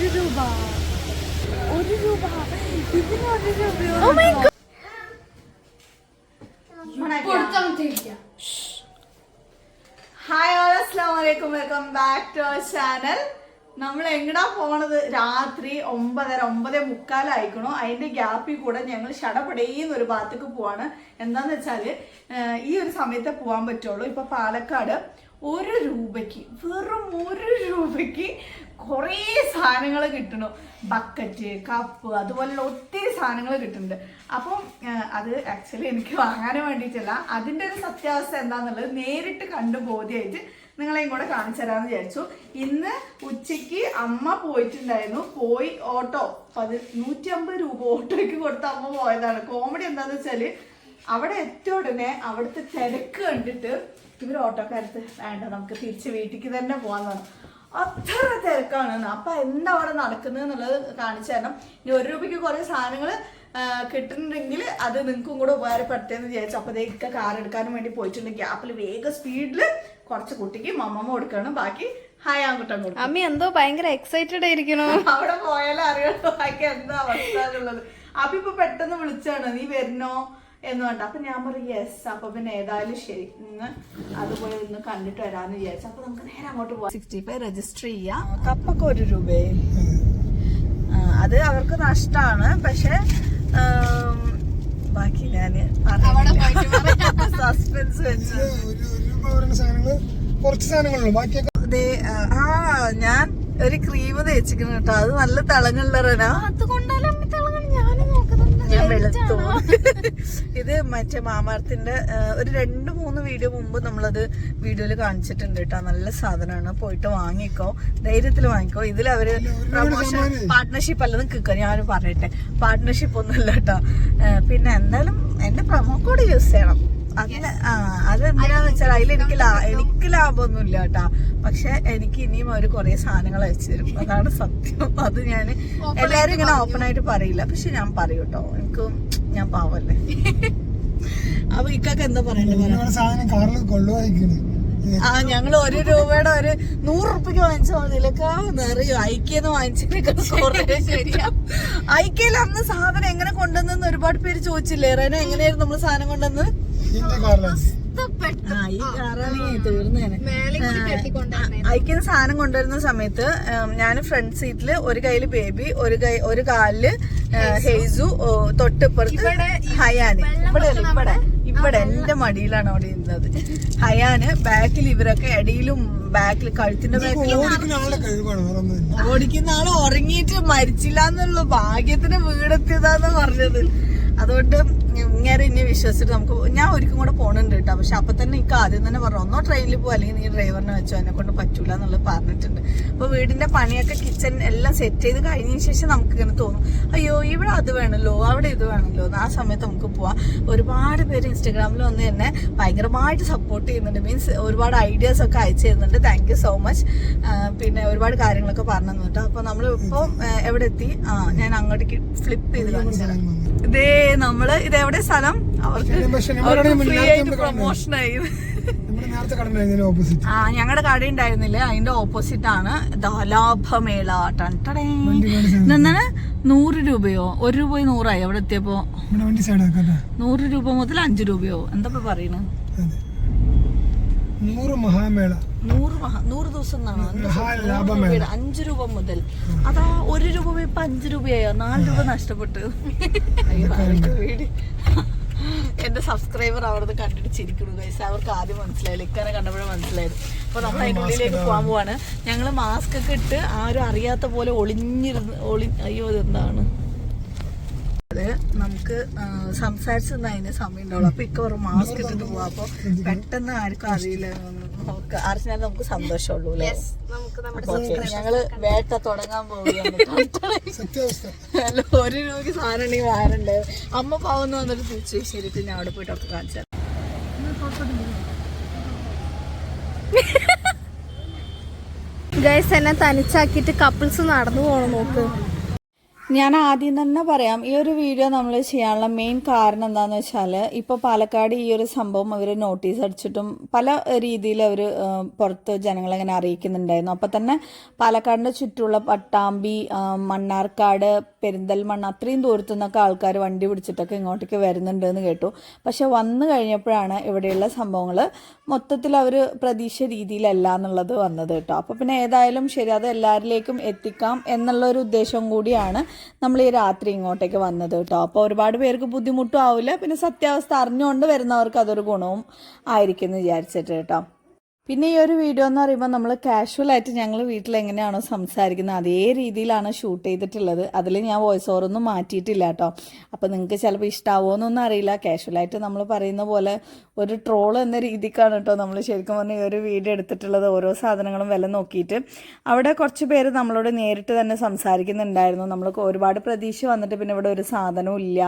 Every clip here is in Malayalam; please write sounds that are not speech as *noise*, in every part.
ഒരു രൂപ. ഒരു രൂപ. ഇതിന് ഒരു രൂപയോ ഹായ് ഓൾ അസ്സാം വലൈക്കും welcome back to our channel നമ്മൾ എങ്ങടാ പോണത്? രാത്രി ഒമ്പതര ഒമ്പതേ മുക്കാലായിക്കണോ. അതിന്റെ ഗ്യാപ്പിൽ കൂടെ ഞങ്ങൾ ഷടപടേന്ന് ഒരു ഭാഗത്തേക്ക് പോവാണ്. എന്താന്ന് വെച്ചാൽ ഈ ഒരു സമയത്തെ പോകാൻ പറ്റുള്ളൂ. ഇപ്പൊ പാലക്കാട് ഒരു രൂപയ്ക്ക് വെറും ഒരു രൂപയ്ക്ക് കുറേ സാധനങ്ങൾ കിട്ടണു. ബക്കറ്റ് കപ്പ് അതുപോലുള്ള ഒത്തിരി സാധനങ്ങൾ കിട്ടുന്നുണ്ട് അപ്പം അത് ആക്ച്വലി എനിക്ക് വാങ്ങാൻ വേണ്ടിയിട്ടല്ല. അതിന്റെ ഒരു സത്യാവസ്ഥ എന്താണെന്നുള്ളത് നേരിട്ട് കണ്ടു ബോധ്യമായിട്ട് നിങ്ങളെയും കൂടെ കാണിച്ചു തരാമെന്ന് വിചാരിച്ചു. ഇന്ന് ഉച്ചയ്ക്ക് അമ്മ പോയിട്ടുണ്ടായിരുന്നു. പോയി ഓട്ടോ. പതി നൂറ്റി അമ്പത് രൂപ ഓട്ടോയ്ക്ക് കൊടുത്ത് അമ്മ പോയതാണ്. കോമഡി എന്താണെന്ന് വെച്ചാൽ അവിടെ എത്തിയ ഉടനെ അവിടുത്തെ തിരക്ക് കണ്ടിട്ട് ഇവർ ഓട്ടോക്കാരത്ത് വേണ്ട നമുക്ക് തിരിച്ച് വീട്ടിലേക്ക് തന്നെ പോകാന്നാണ് അത്ര തിരക്കാണ് അപ്പൊ എന്താ അവിടെ നടക്കുന്നത് എന്നുള്ളത് കാണിച്ചു തരണം. ഇനി ഒരു രൂപയ്ക്ക് കുറെ സാധനങ്ങൾ കിട്ടുന്നുണ്ടെങ്കിൽ അത് നിങ്ങൾക്കും കൂടെ ഉപകാരപ്പെടുത്തേന്ന് വിചാരിച്ചു. അപ്പൊ ഇതൊക്കെ കാർ എടുക്കാനും വേണ്ടി പോയിട്ടുണ്ടെങ്കിൽ ഗ്യാപ്പിൽ വേഗം സ്പീഡിൽ കുറച്ച് കുട്ടിക്ക് മമ്മമ്മ കൊടുക്കണം. ബാക്കി ഹായ് ആൺകുട്ടൻ കൊടുക്കും. അമ്മ എന്തോ ഭയങ്കര എക്സൈറ്റഡ് ആയിരിക്കണോ. അവിടെ പോയാലും അറിയണോ ബാക്കി എന്താ അവസ്ഥ എന്നുള്ളത്. അപ്പൊ ഇപ്പൊ പെട്ടെന്ന് വിളിച്ചാണ്. നീ വരുന്നോ? എന്ന് പറഞ്ഞു അപ്പൊ ഞാൻ പറയും യെസ് അപ്പൊ പിന്നെ ഏതായാലും ശരി ഇന്ന് അതുപോലെ ഒന്ന് കണ്ടിട്ട് വരാന്ന് വിചാരിച്ചു. അപ്പൊ നമുക്ക് നേരെ അങ്ങോട്ട് പോവാം. സിക്സ്റ്റി ഫൈവ് രജിസ്റ്റർ ചെയ്യാം കപ്പൊക്കെ ഒരു രൂപയെ ആ, അത് അവർക്ക് നഷ്ടാണ്. പക്ഷെ ആം, ബാക്കി ഞാൻ സസ്പെൻസ് വെച്ച്. കുറച്ച് സാധനങ്ങളുള്ളൂ ബാക്കിയൊക്കെ ദേ, ആ, ഞാൻ ഒരു ക്രീം തേച്ചിക്കുന്നു കേട്ടോ. അത് നല്ല തിളങ്ങുള്ള റന അമ്മ വെളുത്തു. ഇത് മറ്റേ മാമാർത്തിന്റെ ഒരു രണ്ട് മൂന്ന് വീഡിയോ മുമ്പ് നമ്മളത് വീഡിയോയിൽ കാണിച്ചിട്ടുണ്ട് കേട്ടോ. നല്ല സാധനമാണ്. പോയിട്ട് വാങ്ങിക്കോ. ധൈര്യത്തിൽ വാങ്ങിക്കോ. ഇതിൽ അവർ പ്രൊമോഷൻ പാർട്ട്ണർഷിപ്പ് അല്ലെന്ന് കിക്കോ ഞാൻ പറയട്ടെ പാർട്ട്ണർഷിപ്പ് ഒന്നുമില്ല കേട്ടോ. പിന്നെ എന്തായാലും എന്റെ പ്രൊമോ കോഡ് യൂസ് ചെയ്യണം. അതിന് ആ അത് എന്തിനാന്ന് വെച്ചാൽ അതിൽ എനിക്ക് എനിക്ക് ലാഭമൊന്നുമില്ല കേട്ടാ. പക്ഷെ എനിക്ക് ഇനിയും അവർ കുറെ സാധനങ്ങൾ അയച്ചു തരും. അതാണ് സത്യം. അത് ഞാൻ എല്ലാരും ഇങ്ങനെ ഓപ്പൺ ആയിട്ട് പറയില്ല. പക്ഷെ ഞാൻ പറയും കേട്ടോ. എനിക്ക് ഞാൻ പാവല്ലേ. അപ്പൊ ഇക്കൊക്കെ എന്താ പറയുന്നത് ആ ഞങ്ങൾ ഒരു രൂപയുടെ ഒരു നൂറ് റുപ്യക്ക് വാങ്ങിച്ച മതിയിലൊക്കെ നിറയും ഐക്യെന്ന് വാങ്ങിച്ചിട്ട് *laughs* ശരിയാ. ഐക്യയിൽ അന്ന് സാധനം എങ്ങനെ കൊണ്ടുവന്നെന്ന് ഒരുപാട് പേര് ചോദിച്ചില്ലേ? റേന എങ്ങനെയായിരുന്നു നമ്മൾ സാധനം കൊണ്ടുവന്ന് അയക്കുന്ന സാധനം കൊണ്ടുവരുന്ന സമയത്ത് ഞാൻ ഫ്രണ്ട് സീറ്റിൽ ഒരു കയ്യിൽ ബേബി ഒരു കൈ ഒരു കാലിൽ ഹെയ്സു തൊട്ടിപ്പുറത്ത് ഹയാന്. ഇവിടെ ഇവിടെ. ഇവിടെ എന്റെ മടിയിലാണ് അവിടെ ഇരുന്നത്. ഹയാന് ബാക്കിൽ ഇവരൊക്കെ ഇടയിലും ബാക്കിൽ കഴുത്തിന്റെ ഓടിക്കുന്ന ആളെ ഓടിക്കുന്ന ഉറങ്ങിയിട്ട് മരിച്ചില്ല എന്നുള്ള ഭാഗ്യത്തിന് വീടെത്തിയതാന്ന് പറഞ്ഞത്. അതുകൊണ്ട് ഇങ്ങനെ ഇനി വിശ്വസിച്ചിട്ട് നമുക്ക് ഞാൻ ഒരിക്കലും കൂടെ പോണുണ്ട് കേട്ടോ. പക്ഷെ അപ്പൊ തന്നെ എനിക്ക് ആദ്യം തന്നെ പറഞ്ഞു ഒന്നോ ട്രെയിനിൽ പോകും അല്ലെങ്കിൽ നീ ഡ്രൈവറിനെ വെച്ചോ എന്നെ കൊണ്ട് പറ്റൂല എന്നുള്ളത് പറഞ്ഞിട്ടുണ്ട്. അപ്പൊ വീടിന്റെ പണിയൊക്കെ കിച്ചൺ എല്ലാം സെറ്റ് ചെയ്ത് കഴിഞ്ഞതിന് ശേഷം നമുക്ക് ഇങ്ങനെ തോന്നും അയ്യോ ഇവിടെ അത് വേണല്ലോ അവിടെ ഇത് വേണല്ലോ ആ സമയത്ത് നമുക്ക് പോവാം. ഒരുപാട് പേര് ഇൻസ്റ്റാഗ്രാമിൽ വന്ന് എന്നെ ഭയങ്കരമായിട്ട് സപ്പോർട്ട് ചെയ്യുന്നുണ്ട്. മീൻസ് ഒരുപാട് ഐഡിയാസ് ഒക്കെ അയച്ചു തരുന്നുണ്ട്. താങ്ക് യു സോ മച്ച് പിന്നെ ഒരുപാട് കാര്യങ്ങളൊക്കെ പറഞ്ഞു തന്നിട്ട് അപ്പൊ നമ്മൾ ഇപ്പൊ എവിടെ എത്തി ആ ഞാൻ അങ്ങോട്ടേക്ക് ഫ്ലിപ്പ് ചെയ്ത് കാണിച്ചു ഇതേ നമ്മൾ ഇത് എവിടെ സ്ഥലം? അവർക്ക് പ്രൊമോഷൻ ആയി. ആ ഞങ്ങളുടെ കട ഉണ്ടായിരുന്നില്ല അതിന്റെ ഓപ്പോസിറ്റ് ആണ് ലാഭമേള. ടൺ ടടേ. ഇതെന്താണ് നൂറ് രൂപയോ? ഒരു രൂപ നൂറായി അവിടെ എത്തിയപ്പോ? നൂറ് രൂപ മുതൽ അഞ്ചു രൂപയോ? എന്താ പറയണേ? നൂറ് മഹാമേള. നൂറ് മഹാ നൂറ് ദിവസം എന്നാണോ? അഞ്ച് രൂപ മുതൽ. അതാ ഒരു രൂപ ഇപ്പൊ അഞ്ച് രൂപയായോ? നാല് രൂപ നഷ്ടപ്പെട്ടു. എന്റെ സബ്സ്ക്രൈബർ അവിടുന്ന് കണ്ടിട്ട് ചിരിക്കുന്നു ഗൈസ് അവർക്ക് ആദ്യം മനസ്സിലായില്ല. ഇക്കാനെ കണ്ടപ്പോഴേ മനസ്സിലായത്. അപ്പൊ നമ്മൾ അതിന്റെ ഉള്ളിലേക്ക് പോകാൻ പോവാണ്. ഞങ്ങൾ മാസ്ക് ഒക്കെ ഇട്ട് ആരും അറിയാത്ത പോലെ ഒളിഞ്ഞിരുന്ന് ഒളി അയ്യോ ഇതെന്താണ്? നമുക്ക് സംസാരിച്ചു അതിന് സമയം ഉണ്ടാവുള്ളൂ അപ്പൊ ഇക്ക മാസ്ക് ഇട്ടിട്ട് പോവാ. അപ്പൊ പെട്ടെന്ന് ആർക്കും അറിയില്ല. നമുക്ക് അറിഞ്ഞാൽ നമുക്ക് സന്തോഷമുള്ളൂ ഞങ്ങൾ വേട്ട തുടങ്ങാൻ പോവുകയാണ് ഒരു രൂപയ്ക്ക് സാധനം ഉണ്ടെങ്കിൽ വാരണ്ട് അമ്മ പാവുന്നു വന്നിട്ട് തിരിച്ചു ശരിക്കും ഞാൻ അവിടെ പോയിട്ടൊക്കെ കാണിച്ചു. ഗൈസ് എന്നെ തനിച്ചാക്കിയിട്ട് കപ്പിൾസ് നടന്നു പോകണം നോക്ക്. ഞാൻ ആദ്യം തന്നെ പറയാം ഈ ഒരു വീഡിയോ നമ്മൾ ചെയ്യാനുള്ള മെയിൻ കാരണം എന്താണെന്ന് വെച്ചാൽ ഇപ്പോൾ പാലക്കാട് ഈ ഒരു സംഭവം അവർ നോട്ടീസ് അടിച്ചിട്ടും പല രീതിയിൽ അവർ പുറത്ത് ജനങ്ങളെ അങ്ങനെ അറിയിക്കുന്നുണ്ടായിരുന്നു. അപ്പോൾ തന്നെ പാലക്കാടിന്റെ ചുറ്റുമുള്ള പട്ടാമ്പി മണ്ണാർക്കാട് പെരിന്തൽമണ്ണ അത്രയും ദൂരത്തു നിന്നൊക്കെ ആൾക്കാർ വണ്ടി പിടിച്ചിട്ടൊക്കെ ഇങ്ങോട്ടേക്ക് വരുന്നുണ്ട് എന്ന് കേട്ടു. പക്ഷെ വന്നു കഴിഞ്ഞപ്പോഴാണ് ഇവിടെയുള്ള സംഭവങ്ങൾ മൊത്തത്തിൽ അവർ പ്രതീക്ഷ രീതിയിലല്ല എന്നുള്ളത് വന്നത് കേട്ടോ. അപ്പോൾ പിന്നെ ഏതായാലും ശരി അത് എല്ലാവരിലേക്കും എത്തിക്കാം എന്നുള്ളൊരു ഉദ്ദേശം കൂടിയാണ് നമ്മൾ ഈ രാത്രി ഇങ്ങോട്ടേക്ക് വന്നത് കേട്ടോ. അപ്പോൾ ഒരുപാട് പേർക്ക് ബുദ്ധിമുട്ടും ആവില്ല. പിന്നെ സത്യാവസ്ഥ അറിഞ്ഞുകൊണ്ട് വരുന്നവർക്ക് അതൊരു ഗുണവും ആയിരിക്കും എന്ന് വിചാരിച്ചിട്ട് കേട്ടോ. പിന്നെ ഈ ഒരു വീഡിയോ എന്ന് പറയുമ്പോൾ നമ്മൾ കാഷ്വൽ ആയിട്ട് ഞങ്ങൾ വീട്ടിൽ എങ്ങനെയാണോ സംസാരിക്കുന്നത് അതേ രീതിയിലാണ് ഷൂട്ട് ചെയ്തിട്ടുള്ളത്. അതിൽ ഞാൻ വോയിസ് ഓവറൊന്നും മാറ്റിയിട്ടില്ല കേട്ടോ. അപ്പോൾ നിങ്ങൾക്ക് ചിലപ്പോൾ ഇഷ്ടാവുമോന്നൊന്നും അറിയില്ല. കാഷ്വലായിട്ട് നമ്മൾ പറയുന്ന പോലെ ഒരു ട്രോൾ എന്ന രീതിക്കാണ് കേട്ടോ നമ്മൾ ശരിക്കും പറഞ്ഞാൽ ഈ ഒരു വീഡിയോ എടുത്തിട്ടുള്ളത്. ഓരോ സാധനങ്ങളും വില നോക്കിയിട്ട്. അവിടെ കുറച്ച് പേര് നമ്മളോട് നേരിട്ട് തന്നെ സംസാരിക്കുന്നുണ്ടായിരുന്നു. നമ്മൾ ഒരുപാട് പ്രതീക്ഷ വന്നിട്ട് പിന്നെ ഇവിടെ ഒരു സാധനവും ഇല്ല.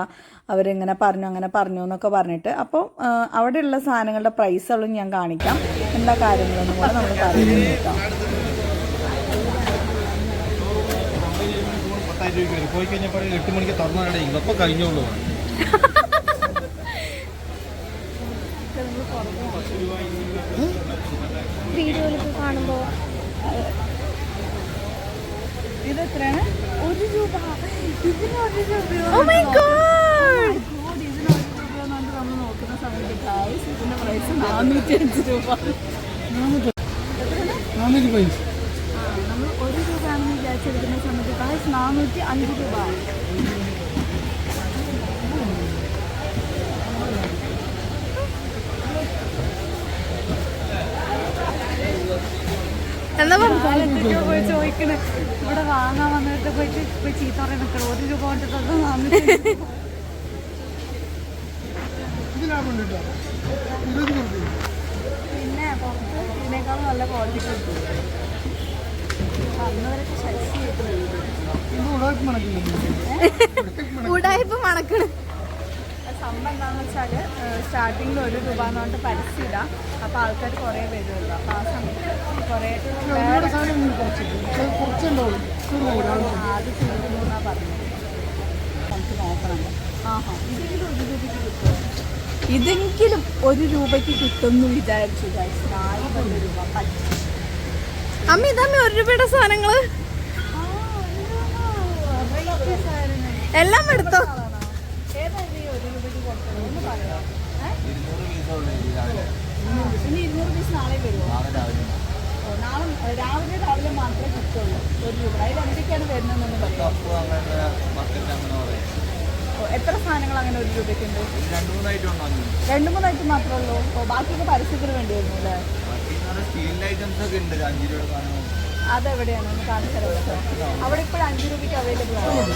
അവരിങ്ങനെ പറഞ്ഞു അങ്ങനെ പറഞ്ഞു എന്നൊക്കെ പറഞ്ഞിട്ട്. അപ്പോൾ അവിടെയുള്ള സാധനങ്ങളുടെ പ്രൈസുകളും ഞാൻ കാണിക്കാം. എന്താ കാര്യങ്ങളൊന്നും കൂടെ നമ്മൾ പറയുന്നത് കേട്ടോ. പോയി കഴിഞ്ഞപ്പോൾ എട്ട് മണിക്ക് കഴിഞ്ഞോളൂ വീഡിയോയിലൊക്കെ കാണുമ്പോൾ ഇത് എത്രയാണ് ഒരു രൂപ ഇതിന് ഒരു രൂപയോ ഒരു നമ്മൾ നോക്കുന്ന സമയത്ത് ഇതിന്റെ പ്രൈസ് നാനൂറ്റി അഞ്ച് രൂപ. നാനൂറ്റി പൈസ നമ്മൾ ഒരു രൂപയാണെന്ന് വിചാരിച്ചെടുക്കുന്ന സമയത്ത് നാനൂറ്റി അഞ്ച് രൂപ ഇവിടെ വാങ്ങാൻ വന്നിട്ട് പോയിട്ട് ഇപ്പൊ ചീത്ത പറയാൻ നിൽക്കണം ഒരു രൂപ കൊണ്ട് തന്നെ നാനൂറ്റി അഞ്ച് രൂപ. ഇത് ലാഭമുണ്ട് കേട്ടോ. ഇരുപത് കൊടുക്കും. ഇതിനേക്കാളും നല്ല ക്വാളിറ്റി കിട്ടും. ഉടായ്പ മണക്കണ്. സംഭവം എന്താണെന്ന് വെച്ചാൽ സ്റ്റാർട്ടിങ്ങിൽ ഒരു രൂപ എന്ന് പറഞ്ഞിട്ട് പരസ്യം ഇടാം അപ്പോൾ ആൾക്കാർ കുറേ വരുമല്ലോ അപ്പോൾ ആ സമയത്ത് കുറേ അത് ചെയ്യുന്നതെന്നാണ് പറഞ്ഞത്. നമുക്ക് നോക്കണം. ആഹാ. ഇതെങ്കിലും ഒരു രൂപയ്ക്ക് കിട്ടുമോ ഇതെങ്കിലും ഒരു രൂപയ്ക്ക് കിട്ടുമെന്ന് വിചാരിച്ചു guys. അമ്മ ഇതമ്മ ഒരു രൂപയുടെ സാധനങ്ങൾ. എല്ലാം എടുത്തോ? രാവിലെ രാവിലെ മാത്രമേ കിട്ടുള്ളൂ ഒരു രൂപ അതിൽ എന്തൊക്കെയാണ് വരുന്നതെന്നൊന്ന് പറയാം ഓ, എത്ര സാധനങ്ങൾ അങ്ങനെ? ഒരു രൂപയ്ക്കുണ്ട് രണ്ട് മൂന്നായിട്ട് മാത്രമേ ഉള്ളൂ. ബാക്കിയൊക്കെ പരസ്യത്തിന് വേണ്ടി വരുന്നു അല്ലേ? സ്റ്റീലിന്റെ ഐറ്റംസ് ഒക്കെ ഉണ്ട് അഞ്ച് രൂപ സാധനം. അതെവിടെയാണ്? ഒന്ന് കാണിച്ചു തരാം അവിടെ ഇപ്പോഴും അഞ്ച് രൂപയ്ക്ക് അവൈലബിൾ ആണ്?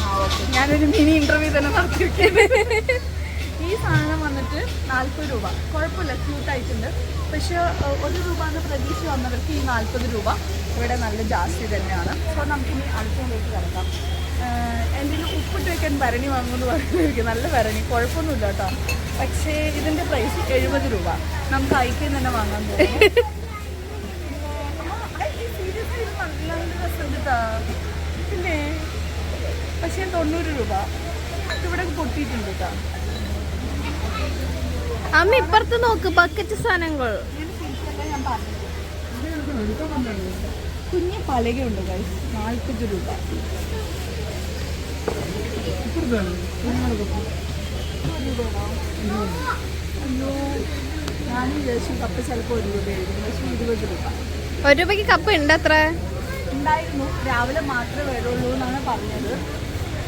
ആ ഓക്കെ ഞാനൊരു മിനി ഇന്റർവ്യൂ തന്നെ നടത്തിയിരിക്കുന്നത് ഈ സാധനം വന്നിട്ട് നാൽപ്പത് രൂപ. കുഴപ്പമില്ല ക്യൂട്ടായിട്ടുണ്ട് പക്ഷെ ഏഹ്, ഒരു രൂപ എന്ന് പ്രതീക്ഷ വന്നവർക്ക് ഈ നാൽപ്പത് രൂപ ഇവിടെ നല്ല ജാസ്തി തന്നെയാണ്. സോ നമുക്കിനി അടുത്തതിലേക്ക് കിടക്കാം. എന്തെങ്കിലും ഉപ്പിട്ട് വെക്കാൻ ഭരണി വാങ്ങുമെന്ന് പറയുന്നതായിരിക്കും നല്ല ഭരണി. കുഴപ്പമൊന്നുമില്ല കേട്ടോ. പക്ഷേ ഇതിന്റെ പ്രൈസ് എഴുപത് രൂപ. നമുക്ക് ഐക്യം തന്നെ വാങ്ങാൻ പോകും പിന്നെ പക്ഷേ തൊണ്ണൂറ് രൂപ. ഇവിടെ പൊട്ടിയിട്ടുണ്ട് കേട്ടോ അമ്മ ഇപ്പുറത്ത് നോക്ക്. ബക്കറ്റ് സാധനങ്ങൾ. കുഞ്ഞ് പലകയുണ്ട്. നാൽപ്പത് രൂപ. അയ്യോ ഞാൻ വിചാരിച്ചു കപ്പ് ചിലപ്പോൾ ഒരു രൂപയായിരുന്നു പക്ഷേ ഇരുപത് രൂപ ഒരു രൂപയ്ക്ക് കപ്പ് ഉണ്ട് അത്ര? ഉണ്ടായിരുന്നു. രാവിലെ മാത്രമേ വരുള്ളൂ എന്നാണ് പറഞ്ഞത്.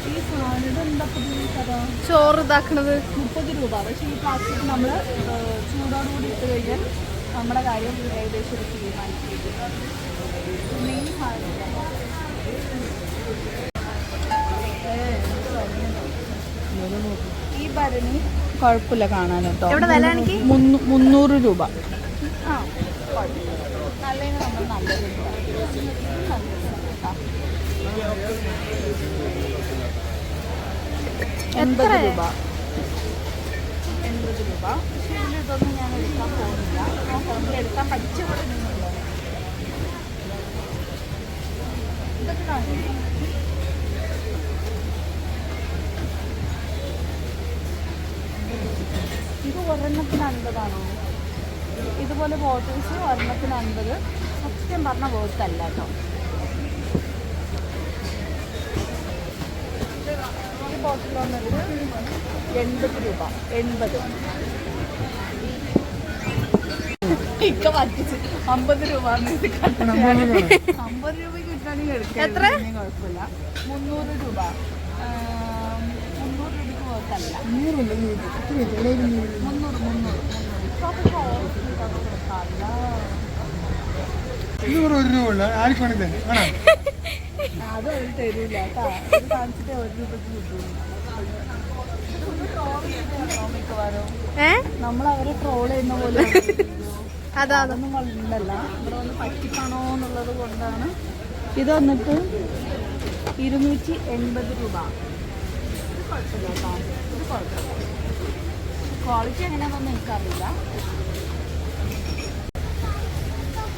ഈ സാധനം എന്താ പുതിയ കഥ? ചോറ് ഇതാക്കണത്. മുപ്പത് രൂപ. പക്ഷേ ഈ പ്ലാസ്റ്റിക് നമ്മൾ ചൂടോടുകൂടി ഇട്ട് കഴിഞ്ഞാൽ നമ്മുടെ കാര്യം ഏകദേശം ഒരു മെയിൻ സാധനം ഈ ഭരണി കുഴപ്പമില്ല കാണാൻ കേട്ടോ. മുന്നൂറ് രൂപ. എൺപത് രൂപ. എൺപത് രൂപ. പക്ഷേ ഇതിൽ ഇതൊന്നും ഞാൻ എടുക്കാൻ പോകുന്നില്ല നോക്കാം നമുക്ക് എടുക്കാൻ പഠിച്ച പോലെ നിന്നുണ്ടോ ഇതൊക്കെ കാണിക്കും ഇതുപോലെ ബോട്ടിൽസ് ഒരെണ്ണത്തിന് അൻപത്. സത്യം പറഞ്ഞ ബോട്ടല്ല കേട്ടോ. ബോട്ടിൽ എൺപത് രൂപ എൺപത്. ഇക്ക പറ്റിച്ച്. അമ്പത് രൂപ അമ്പത് രൂപയ്ക്ക് കിട്ടാണെങ്കിൽ എത്ര? കുഴപ്പമില്ല. മുന്നൂറ് രൂപ. മുന്നൂറ് രൂപയ്ക്ക് പോകത്തല്ല നൂറുണ്ട് നൂറ് എത്ര തൊള്ളായിരം നൂറ് മുന്നൂറ് മുന്നൂറ്. ഇത് ഒരു രൂപ ഉള്ള. ആർക്ക് വേണമെങ്കിൽ തരാം. ആണോ അത് അവർ തരൂല കാണിച്ചിട്ട് ഒരു രൂപയ്ക്ക് കിട്ടുള്ളൂ നമ്മൾ അവരെ ട്രോൾ ചെയ്യുന്ന പോലെ. അതാ അതാ. അതൊന്നും കൊണ്ടല്ല ഇവിടെ ഒന്ന് പറ്റിക്കാണോ എന്നുള്ളത് കൊണ്ടാണ്. ഇത് വന്നിട്ട് ഇരുന്നൂറ്റി എൺപത് രൂപ. ഇത് കുഴപ്പമില്ല കേട്ടോ. ഇത് കുഴപ്പമില്ല. ക്വാളിറ്റി എങ്ങനെയാണെന്നൊന്നും എനിക്കറിയില്ല.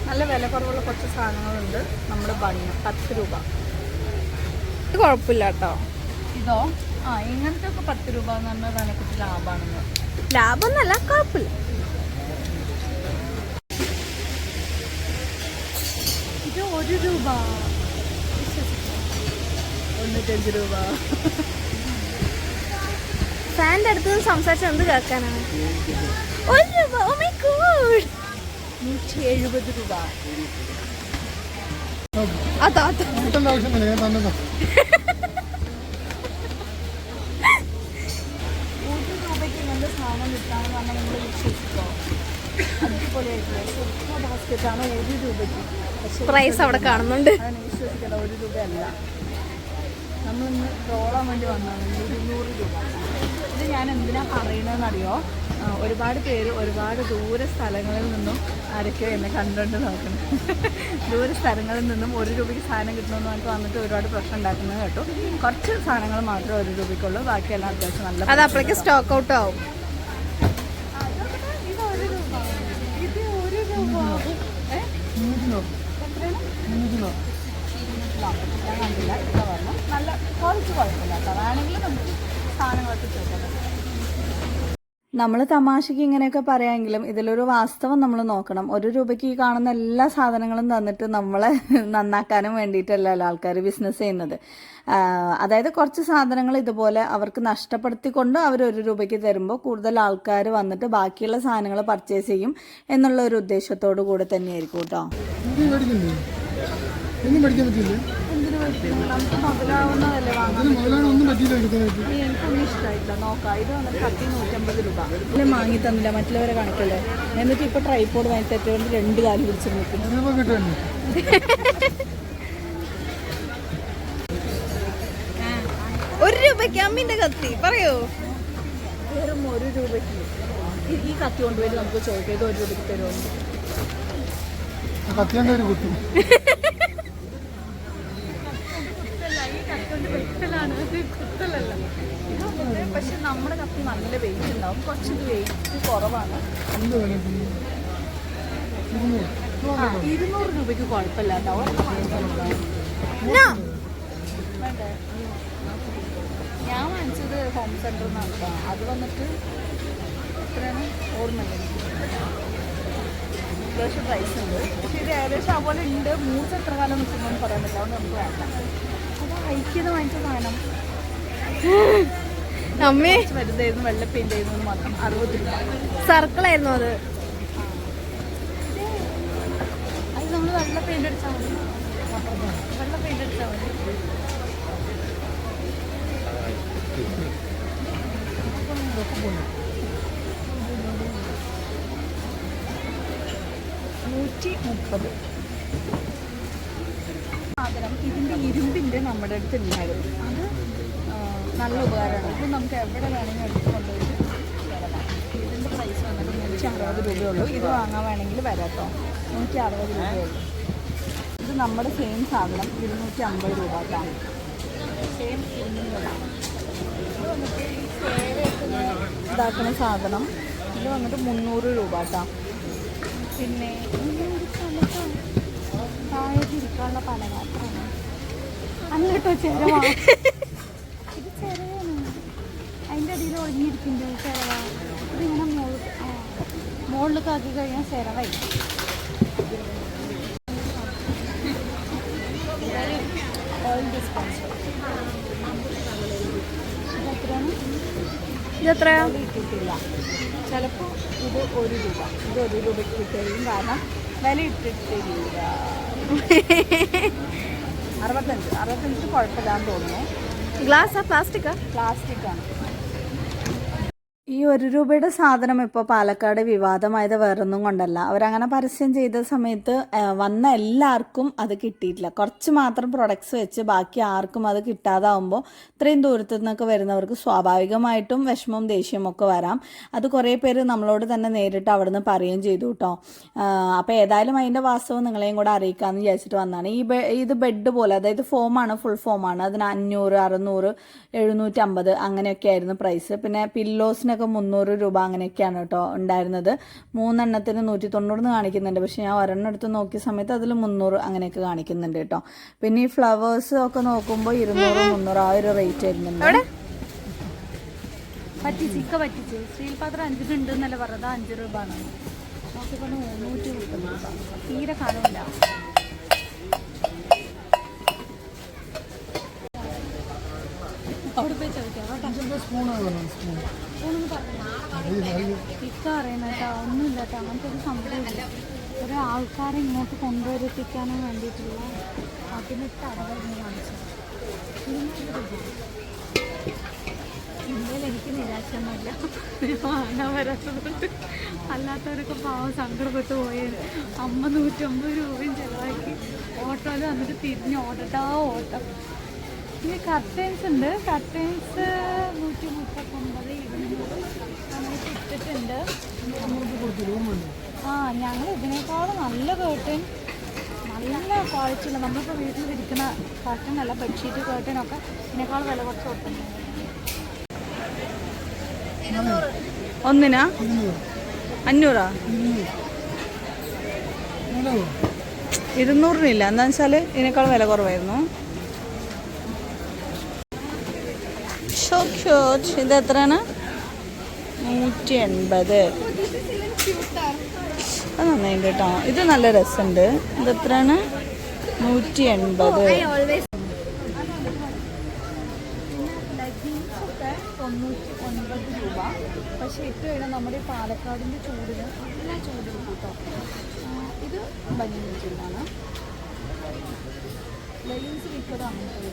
നല്ല വില കുറവുള്ള കുറച്ച് സാധനങ്ങളുണ്ട്. നമ്മുടെ ബണ്ണ് പത്ത് രൂപ. ഇത് കുഴപ്പമില്ല കേട്ടോ. ഇതോ? ആ ഇങ്ങനത്തെ ഒക്കെ പത്ത് രൂപ എന്ന് പറഞ്ഞാൽ അതിനെക്കുറിച്ച് ലാഭമാണെന്ന് ലാഭം എന്നല്ല കുഴപ്പമില്ല. ഇത് ഒരു രൂപ. തൊണ്ണൂറ്റഞ്ച് രൂപ. ഫാന്റെ അടുത്ത് നിന്ന് സംസാരിച്ച എന്ത് കേൾക്കാനാണ്? ഒരു രൂപ. Oh ഓ മൈ ഗോഡ് നൂറ്റി എഴുപത് രൂപ അതാ പ്രൈസ് അവിടെ കാണുന്നുണ്ട്. ഒരു രൂപയല്ല. നമ്മളിന്ന് ട്രോളാൻ വേണ്ടി വന്നതാണ്. ഇരുന്നൂറ് രൂപ. ഇത് ഞാൻ എന്തിനാ പറയണതെന്നറിയോ അറിയോ ഒരുപാട് പേര് ഒരുപാട് ദൂര സ്ഥലങ്ങളിൽ നിന്നും ആരൊക്കെയോ എന്നെ കണ്ടുകൊണ്ട് നോക്കണം ദൂര സ്ഥലങ്ങളിൽ നിന്നും ഒരു രൂപയ്ക്ക് സാധനം കിട്ടണമെന്ന് പറഞ്ഞിട്ട് വന്നിട്ട് ഒരുപാട് പ്രശ്നം ഉണ്ടാക്കുന്നത് കേട്ടു. കുറച്ച് സാധനങ്ങൾ മാത്രമേ ഒരു രൂപയ്ക്കുള്ളൂ. ബാക്കിയെല്ലാം അത്യാവശ്യം നല്ല അത് അപ്പോഴേക്ക് സ്റ്റോക്ക് ഔട്ട് ആവും. ഒരു രൂപ നൂറ്റിനോ ഞാൻ കണ്ടില്ല ഇവിടെ വരണം നല്ല കുറച്ച് കുഴപ്പമില്ല. കേട്ടോ വേണമെങ്കിൽ നമുക്ക് സാധനങ്ങളൊക്കെ നമ്മൾ തമാശയ്ക്ക് ഇങ്ങനെയൊക്കെ പറയാമെങ്കിലും ഇതിലൊരു വാസ്തവം നമ്മൾ നോക്കണം. ഒരു രൂപയ്ക്ക് ഈ കാണുന്ന എല്ലാ സാധനങ്ങളും തന്നിട്ട് നമ്മളെ *laughs* നന്നാക്കാനും വേണ്ടിയിട്ടല്ലല്ലോ ആൾക്കാർ ബിസിനസ് ചെയ്യുന്നത്? അതായത് കുറച്ച് സാധനങ്ങൾ ഇതുപോലെ അവർക്ക് നഷ്ടപ്പെടുത്തിക്കൊണ്ട് അവർ ഒരു രൂപയ്ക്ക് തരുമ്പോൾ കൂടുതൽ ആൾക്കാർ വന്നിട്ട് ബാക്കിയുള്ള സാധനങ്ങൾ പർച്ചേസ് ചെയ്യും എന്നുള്ള ഒരു ഉദ്ദേശത്തോടു കൂടെ തന്നെയായിരിക്കും കേട്ടോ. നമുക്ക് മുതലാവുന്നതല്ലേ വാങ്ങാൻ എനിക്കൊന്നും ഇഷ്ടമായിട്ടില്ല. നോക്കാം ഇത് വന്നിട്ട് കത്തി നൂറ്റമ്പത് രൂപ. ഇതിൽ വാങ്ങി തന്നില്ല മറ്റുള്ളവരെ കാണിക്കല്ലേ? എന്നിട്ട് ഇപ്പൊ ട്രൈപോഡ് വാങ്ങി തെറ്റുകൊണ്ട് രണ്ട് കാലം പിടിച്ച് നിൽക്കുന്നു. ഒരു രൂപയ്ക്ക് അമ്മിന്റെ കത്തി പറയോ. വെറും ഒരു രൂപയ്ക്ക്. ഈ- കത്തി കൊണ്ടുപോയി നമുക്ക് ചോദിക്കാം ഇത് ഒരു രൂപയ്ക്ക് തരുമോ? *laughs* കത്തിയാണ്ട് കുത്തലല്ല. കുത്തും പക്ഷെ നമ്മുടെ കപ്പി നല്ല വെയിറ്റ് ഉണ്ടാവും. കുറച്ച് വെയിറ്റ് കുറവാണ്. ഇരുന്നൂറ്. ആ, ഇരുന്നൂറ് രൂപയ്ക്ക് കുഴപ്പമില്ല കേട്ടോ. ഞാൻ വാങ്ങിച്ചത് ഹോം സെന്ററിൽ നിന്നാണ് കേട്ടോ അത് വന്നിട്ട് എത്രയാണ്? ഓർമ്മയില്ല. അത്യാവശ്യം പ്രൈസ് ഉണ്ട്. പക്ഷേ ഇത് ഏകദേശം അതുപോലെ ഉണ്ട്. മൂന്ന് എത്ര കാലം നിൽക്കുന്നു പറയാൻ പറ്റില്ല. അതുകൊണ്ട് നമുക്ക് വേണ്ട. ഐക്യത വാങ്ങിച്ച സാധനം. *gasps* അമ്മേ. വലുതായിരുന്നു വെള്ള പെയിന്റ് ആയിരുന്നു മാത്രം. അറുപത് രൂപ. സർക്കിൾ ആയിരുന്നു അത് അത് നമ്മൾ വെള്ള പെയിന്റ് അടിച്ചാൽ മതി. വെള്ള പെയിന്റ് അടിച്ചാൽ മതി. നൂറ്റി മുപ്പത്. സാധനം ഇതിന്റെ ഇരുമ്പിന്റെ നമ്മുടെ അടുത്ത് ഉണ്ടായിരുന്നു അത് നല്ല ഉപകാരമാണ്. ഇത് നമുക്ക് എവിടെ വേണമെങ്കിൽ എടുത്ത് കൊണ്ടുപോയിട്ട് ഇതിന്റെ പ്രൈസ് വന്നിട്ട് നൂറ്റി അറുപത് രൂപയുള്ളൂ. ഇത് വാങ്ങാൻ വേണമെങ്കിൽ വരാട്ടോ. നൂറ്റി അറുപത് രൂപയുള്ളൂ ഇത് നമ്മുടെ സെയിം സാധനം ഇരുന്നൂറ്റി അമ്പത് രൂപ സെയിം ഇതാക്കുന്ന സാധനം ഇത് വന്നിട്ട് മുന്നൂറ് രൂപ കേട്ടോ പിന്നെ അല്ല കേട്ടോ ചെലവാ ഇത് ചെലവാണ് അതിന്റെ അടിയിൽ ഒളിഞ്ഞിരിക്കുന്നുണ്ട് ചെലവാ ഇതിങ്ങനെ മുകളിൽ മുകളിലൊക്കെ ആക്കി കഴിഞ്ഞാൽ ചിലവായി ഇതെത്രയാ? കിട്ടില്ല ചിലപ്പോൾ ഇത് ഒരു രൂപ. ഇത് ഒരു രൂപയ്ക്ക് കിട്ടുകയും കാരണം വില ഇട്ടിട്ടില്ല. അറുപത്തഞ്ച്. അറുപത്തഞ്ച് കുഴപ്പമില്ലാന്ന് തോന്നുന്നു. ഗ്ലാസ്സാ പ്ലാസ്റ്റിക്കാ പ്ലാസ്റ്റിക് ആണ്. ഈ ഒരു രൂപയുടെ സാധനം ഇപ്പോൾ പാലക്കാട് വിവാദമായത് വേറൊന്നും കൊണ്ടല്ല. അവരങ്ങനെ പരസ്യം ചെയ്ത സമയത്ത് വന്ന എല്ലാവർക്കും അത് കിട്ടിയിട്ടില്ല. കുറച്ച് മാത്രം പ്രൊഡക്ട്സ് വെച്ച് ബാക്കി ആർക്കും അത് കിട്ടാതാവുമ്പോൾ ഇത്രയും ദൂരത്തു നിന്നൊക്കെ വരുന്നവർക്ക് സ്വാഭാവികമായിട്ടും വിഷമവും ദേഷ്യവും ഒക്കെ വരാം. അത് കുറേ പേര് നമ്മളോട് തന്നെ നേരിട്ട് അവിടുന്ന് പറയുകയും ചെയ്തു കേട്ടോ അപ്പോൾ ഏതായാലും അതിന്റെ വാസ്തവം നിങ്ങളെയും കൂടെ അറിയിക്കാമെന്ന് വിചാരിച്ചിട്ട് വന്നതാണ്. ഈ ഇത് ബെഡ് പോലെ അതായത് ഫോമാണ് ഫുൾ ഫോമാണ് അതിന് അഞ്ഞൂറ് അറുന്നൂറ് എഴുന്നൂറ്റമ്പത് അങ്ങനെയൊക്കെ ആയിരുന്നു പ്രൈസ് പിന്നെ പില്ലോസിനൊക്കെ മുന്നൂറ് രൂപ അങ്ങനെയൊക്കെയാണ് കേട്ടോ ഉണ്ടായിരുന്നത്. മൂന്നെണ്ണത്തിന് നൂറ്റി തൊണ്ണൂറ് എന്ന് കാണിക്കുന്നുണ്ട്. പക്ഷെ ഞാൻ ഒരെണ്ണം എടുത്ത് നോക്കിയ സമയത്ത് അതിൽ മുന്നൂറ് അങ്ങനെയൊക്കെ കാണിക്കുന്നുണ്ട് കേട്ടോ. പിന്നെ ഈ ഫ്ലവേഴ്സ് ഒക്കെ നോക്കുമ്പോൾ ഇരുന്നൂറ് മുന്നൂറ് ആ ഒരു റേറ്റ് വരുന്നുണ്ട് പറഞ്ഞത്. അഞ്ച് രൂപ തീരെ കാണൂല അവിടെ പോയി ചോദിക്കാം കേട്ടോ സ്പൂണാണ് സ്പൂൺ ഒന്നും പറഞ്ഞു ഒരു ആൾക്കാരെ ഇങ്ങോട്ട് കൊണ്ടുവരുത്തിക്കാനും വേണ്ടിയിട്ടുള്ള അതിനിട്ട് അടവ് കാണിച്ചത് ഇന്ത്യയിൽ എനിക്ക് നിരാശയൊന്നുമില്ല. വാങ്ങാൻ വരാത്തതുകൊണ്ട് അല്ലാത്തവരൊക്കെ പാവം സങ്കടപ്പെട്ട് പോയത് അമ്മ നൂറ്റമ്പത് രൂപയും ചിലവാക്കി ഓട്ടോയിൽ വന്നിട്ട് തിരിഞ്ഞ് ഓടട്ടാ ഓട്ടം. ഇനി കർട്ടൻസ് ഉണ്ട്. കർട്ടൻസ് നൂറ്റി മുപ്പത്തൊമ്പത് ഇരുന്നൂറ് അങ്ങനെ ഇട്ടിട്ടുണ്ട് ആ ഞങ്ങൾ ഇതിനേക്കാളും നല്ല കേട്ടൻ നല്ല ക്വാളിറ്റിയുള്ള നമ്മളിപ്പോൾ വീട്ടിൽ ഇരിക്കുന്ന കർട്ടൻ അല്ല ബെഡ്ഷീറ്റ് കേട്ടനൊക്കെ ഇതിനേക്കാൾ വില കുറച്ച് കൊടുക്കുന്നുണ്ട് ഒന്നിനാ? അഞ്ഞൂറാ? ഇരുന്നൂറിനില്ല. എന്താണെന്ന് വെച്ചാൽ ഇതിനേക്കാൾ വില കുറവായിരുന്നു. ഷോ ക്യൂട്ട് ഇത് എത്രയാണ്? നൂറ്റി എൺപത് അത് നന്നായിട്ട് കേട്ടോ. ഇത് നല്ല രസമുണ്ട് ഇത് എത്രയാണ്? നൂറ്റി എൺപത് തൊണ്ണൂറ്റി ഒൻപത് രൂപ പക്ഷേ ഇട്ട് കഴിഞ്ഞാൽ നമ്മുടെ പാലക്കാടിന്റെ ചൂടിന് നല്ല ചൂട് കേട്ടോ. ഇത് ബനിയൻ ചൂടാണ് ലൈൻസ് മിക്കതും അങ്ങനത്തെ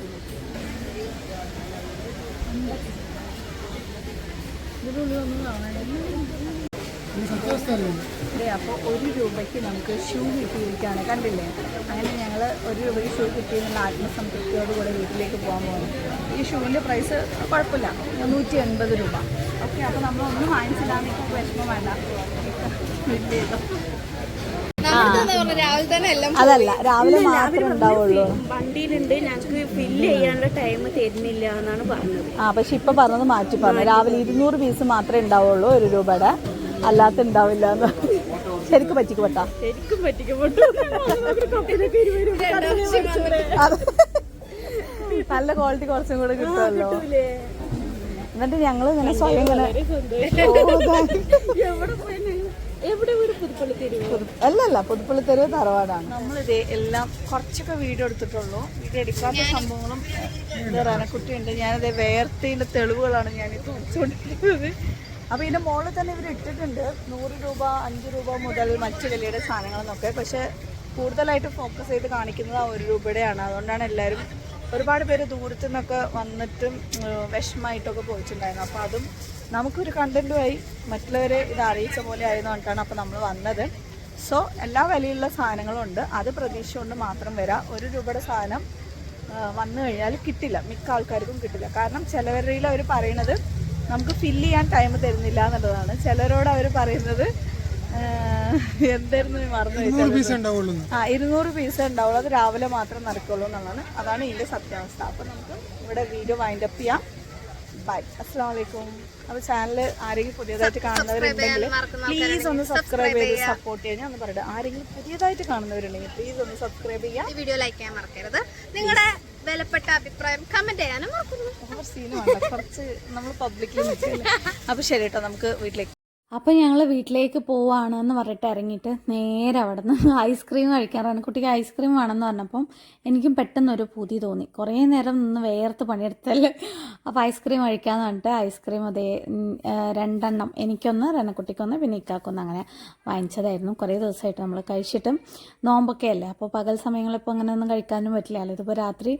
അപ്പോൾ ഒരു രൂപയ്ക്ക് നമുക്ക് ഷൂ കിട്ടിയിരിക്കുകയാണ്. കണ്ടില്ലേ? അങ്ങനെ ഞങ്ങൾ ഒരു രൂപയ്ക്ക് ഷൂ കിട്ടിയെന്നുള്ള ആത്മസംതൃപ്തിയോടുകൂടെ വീട്ടിലേക്ക് പോകാൻ പോകുന്നു. ഈ ഷൂവിന്റെ പ്രൈസ് കുഴപ്പമില്ല. നൂറ്റി എൺപത് രൂപ. ഓക്കെ അപ്പോൾ നമ്മളൊന്നും വാങ്ങിച്ചില്ലാന്ന് വിഷമം വേണ്ട. എല്ലാം അതല്ല രാവിലെ മാത്രമേ ഉണ്ടാവുള്ളൂ. വണ്ടിയിലുണ്ട്. ഞങ്ങൾക്ക് ഫില്ല് ചെയ്യാനുള്ള ടൈം തരുന്നില്ല എന്നാണ് പറഞ്ഞത്. ആ പക്ഷെ ഇപ്പൊ പറഞ്ഞത് മാറ്റി പറഞ്ഞു. രാവിലെ ഇരുന്നൂറ് പീസ് മാത്രമേ ഉണ്ടാവുള്ളൂ ഒരു രൂപയുടെ. അല്ലാത്ത ഉണ്ടാവില്ല എന്ന്. ശരിക്കും പറ്റിക്ക് പറ്റാ ശരിക്കും പറ്റിക്കപ്പെട്ടു. അത്. നല്ല ക്വാളിറ്റി കുറച്ചും കൂടെ കിട്ടുമല്ലോ. എന്നിട്ട് ഞങ്ങൾ ഇങ്ങനെ സ്വയം ഇങ്ങനെ അല്ലല്ല പുതുപ്പള്ളിത്തെരുവ് തറവാടാണ്. നമ്മളിത് എല്ലാം കുറച്ചൊക്കെ വീഡിയോ എടുത്തിട്ടുള്ളൂ. വീഡിയോ എടുക്കാത്ത സംഭവങ്ങളും ഇത് റനക്കുട്ടിയുണ്ട്. ഞാനത് വേർത്തിന്റെ തെളിവുകളാണ് ഞാൻ തോന്നിച്ചുകൊണ്ടിരിക്കുന്നത് തുറച്ചുകൊണ്ടിരിക്കുന്നത് അപ്പൊ ഇതിന്റെ മുകളിൽ തന്നെ ഇവർ ഇട്ടിട്ടുണ്ട്. നൂറ് രൂപ അഞ്ച് രൂപ മുതൽ മറ്റു വിലയുടെ സാധനങ്ങളെന്നൊക്കെ. പക്ഷെ കൂടുതലായിട്ട് ഫോക്കസ് ചെയ്ത് കാണിക്കുന്നത് ആ ഒരു രൂപയുടെയാണ്. അതുകൊണ്ടാണ് എല്ലാവരും ഒരുപാട് പേര് ദൂരത്തു നിന്നൊക്കെ വന്നിട്ടും വിഷമമായിട്ടൊക്കെ വിഷമായിട്ടൊക്കെ പോയിട്ടുണ്ടായിരുന്നു അപ്പോൾ അതും നമുക്കൊരു കണ്ടന്റുമായി മറ്റുള്ളവരെ ഇത് അറിയിച്ച പോലെ ആയിരുന്നു പറഞ്ഞിട്ടാണ് അപ്പോൾ നമ്മൾ വന്നത്. സോ എല്ലാ വിലയുള്ള സാധനങ്ങളും ഉണ്ട്. അത് പ്രതീക്ഷ കൊണ്ട് മാത്രം വരാം. ഒരു രൂപയുടെ സാധനം വന്നു കഴിഞ്ഞാൽ കിട്ടില്ല. മിക്ക ആൾക്കാർക്കും കിട്ടില്ല. കാരണം ചിലവരിൽ അവർ പറയണത് നമുക്ക് ഫില്ല് ചെയ്യാൻ ടൈം തരുന്നില്ല എന്നുള്ളതാണ്. ചിലരോട് അവർ പറയുന്നത് എന്തായിരുന്നു മറന്നു പീസ് ഉണ്ടാവുള്ളൂ ആ ഇരുന്നൂറ് പീസ് ഉണ്ടാവുള്ളൂ. അത് രാവിലെ മാത്രം നടക്കുള്ളൂ എന്നുള്ളതാണ്. അതാണ് ഇതിന്റെ സത്യാവസ്ഥ. അപ്പൊ നമുക്ക് ഇവിടെ വീഡിയോ വൈൻഡപ്പ് ചെയ്യാം. ബൈ അസ്സാം വലൈക്കും അപ്പൊ ചാനൽ ആരെങ്കിലും പുതിയതായിട്ട് കാണുന്നവരുണ്ടെങ്കിൽ പ്ലീസ് ഒന്ന് സബ്സ്ക്രൈബ് ചെയ്ത് സപ്പോർട്ട് ചെയ്യാൻ ഞാൻ പറയട്ടെ. ആരെങ്കിലും പുതിയതായിട്ട് കാണുന്നവരുണ്ടെങ്കിൽ പ്ലീസ് ഒന്ന് സബ്സ്ക്രൈബ് ചെയ്യാം. വീഡിയോ ലൈക്ക് ചെയ്യാൻ മറക്കരുത്. നിങ്ങളുടെ വിലപ്പെട്ട അഭിപ്രായം കമന്റ് ചെയ്യാനും സീന് കുറച്ച് നമ്മൾ പബ്ലിക്കിൽ അപ്പൊ ശരി കേട്ടോ നമുക്ക് വീട്ടിലേക്ക് അപ്പം ഞങ്ങൾ വീട്ടിലേക്ക് പോവാണ് എന്ന് പറഞ്ഞിട്ട് ഇറങ്ങിയിട്ട് നേരെ അവിടെ നിന്ന് ഐസ്ക്രീം കഴിക്കാൻ കുട്ടിക്ക് ഐസ്ക്രീം വേണമെന്ന് പറഞ്ഞപ്പം എനിക്കും പെട്ടെന്നൊരു പുതി തോന്നി. കുറേ നേരം നിന്ന് വേർത്ത് പണിയെടുത്തല്ലേ. അപ്പോൾ ഐസ്ക്രീം കഴിക്കാമെന്ന് പറഞ്ഞിട്ട് ഐസ്ക്രീം അതേ രണ്ടെണ്ണം എനിക്കൊന്ന് റണ്ണക്കുട്ടിക്കൊന്ന് പിന്നെ ഇക്കാക്കൊന്ന് അങ്ങനെ വാങ്ങിച്ചതായിരുന്നു. കുറേ ദിവസമായിട്ട് നമ്മൾ കഴിച്ചിട്ടും നോമ്പൊക്കെ അല്ലേ. അപ്പോൾ പകൽ സമയങ്ങളിൽ ഇപ്പോൾ അങ്ങനെ ഒന്നും കഴിക്കാനും പറ്റില്ലല്ലോ ഇതിപ്പോൾ രാത്രി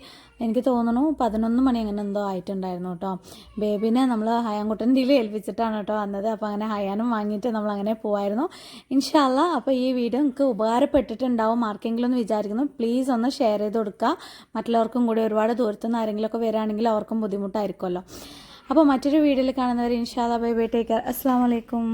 എനിക്ക് തോന്നുന്നു പതിനൊന്ന് മണി അങ്ങനെ എന്തോ ആയിട്ടുണ്ടായിരുന്നു കേട്ടോ. ബേബിനെ നമ്മൾ ഹയാൻകുട്ടന്റെ ഏൽപ്പിച്ചിട്ടാണ് കേട്ടോ വന്നത്. അപ്പോൾ അങ്ങനെ ഹയാനും വാങ്ങിയിട്ട് നമ്മൾ അങ്ങനെ പോവായിരുന്നു. ഇൻഷാല്ല അപ്പോൾ ഈ വീഡിയോ നിങ്ങൾക്ക് ഉപകാരപ്പെട്ടിട്ടുണ്ടാവും ആർക്കെങ്കിലും എന്ന് വിചാരിക്കുന്നു. പ്ലീസ് ഒന്ന് ഷെയർ ചെയ്ത് കൊടുക്കുക. മറ്റുള്ളവർക്കും കൂടി ഒരുപാട് ദൂരത്തുനിന്ന് ആരെങ്കിലുമൊക്കെ വരികയാണെങ്കിൽ അവർക്കും ബുദ്ധിമുട്ടായിരിക്കുമല്ലോ. അപ്പോൾ മറ്റൊരു വീഡിയോയിൽ കാണുന്നവർ ഇൻഷാല്ല ബൈ ബൈ ടേക്ക് കെയർ അസ്സാം വലൈക്കും